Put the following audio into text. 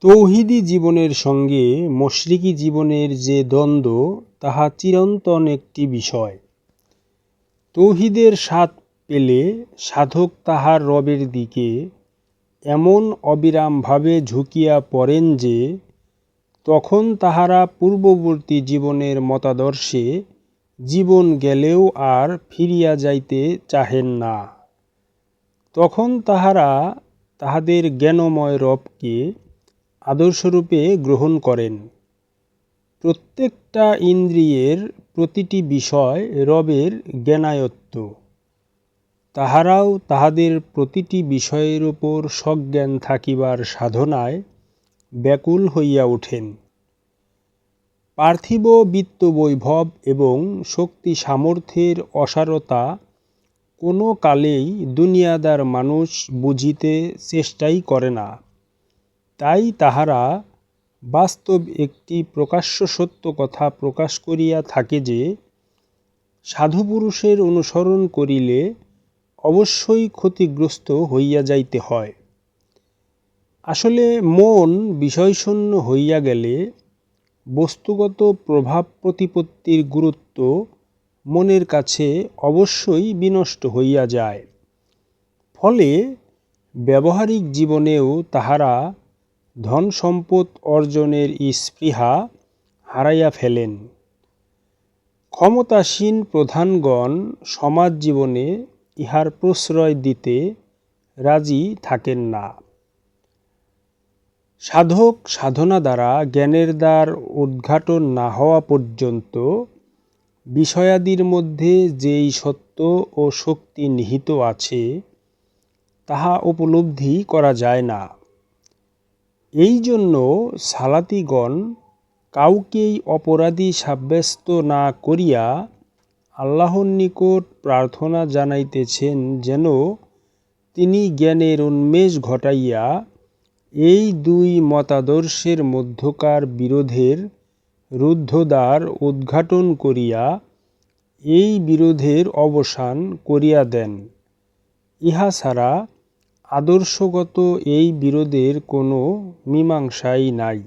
তৌহিদি জীবনের সঙ্গে মশরিকি জীবনের যে দ্বন্দ্ব তাহা চিরন্তন একটি বিষয়। তৌহিদের স্বাদ পেলে সাধক তাহার রবের দিকে এমন অবিরামভাবে ঝুঁকিয়া পড়েন যে, তখন তাহারা পূর্ববর্তী জীবনের মতাদর্শে জীবন গেলেও আর ফিরিয়া যাইতে চাহেন না। তখন তাহারা তাহাদের জ্ঞানময় রবকে আদর্শরূপে গ্রহণ করেন। প্রত্যেকটা ইন্দ্রিয়ের প্রতিটি বিষয় রবের জ্ঞানায়ত্ত। তাহারাও তাহাদের প্রতিটি বিষয়ের উপর সজ্ঞান থাকিবার সাধনায় ব্যাকুল হইয়া ওঠেন। পার্থিব বিত্ত বৈভব এবং শক্তি-সামর্থ্যের অসারতা কোনো কালেই দুনিয়াদার মানুষ বুঝিতে চেষ্টাই করে না। তাই তাহারা বাস্তব একটি প্রকাশ্য সত্য কথা প্রকাশ করিয়া থাকে যে, সাধুপুরুষের অনুসরণ করিলে অবশ্যই ক্ষতিগ্রস্ত হইয়া যাইতে হয়। আসলে মন বিষয়শূন্য হইয়া গেলে বস্তুগত প্রভাব-প্রতিপত্তির গুরুত্ব মনের কাছে অবশ্যই বিনষ্ট হইয়া যায়। ফলে ব্যবহারিক জীবনেও তাহারা ধনসম্পদ অর্জনের স্পৃহা হারাইয়া ফেলেন। ক্ষমতাসীন প্রধানগণ সমাজ-জীবনে ইহার প্রশ্রয় দিতে রাজি থাকেন না। সাধক সাধনা দ্বারা জ্ঞানের দ্বার উদ্ঘাটন না হওয়া পর্যন্ত বিষয়াদির মধ্যে যেই সত্য ও শক্তি নিহিত আছে, তাহা উপলব্ধি করা যায় না। এই জন্য সালাতিগণ কাউকেই অপরাধী সাব্যস্ত না করিয়া আল্লাহর নিকট প্রার্থনা জানাইতেছেন যেন তিনি জ্ঞানের উন্মেষ ঘটাইয়া এই দুই মতাদর্শের মধ্যকার বিরোধের রুদ্ধদ্বার উদ্ঘাটন করিয়া এই বিরোধের অবসান করিয়া দেন। ইহা ছাড়া আদর্শগত এই বিরোধের কোনো মীমাংসাই নাই।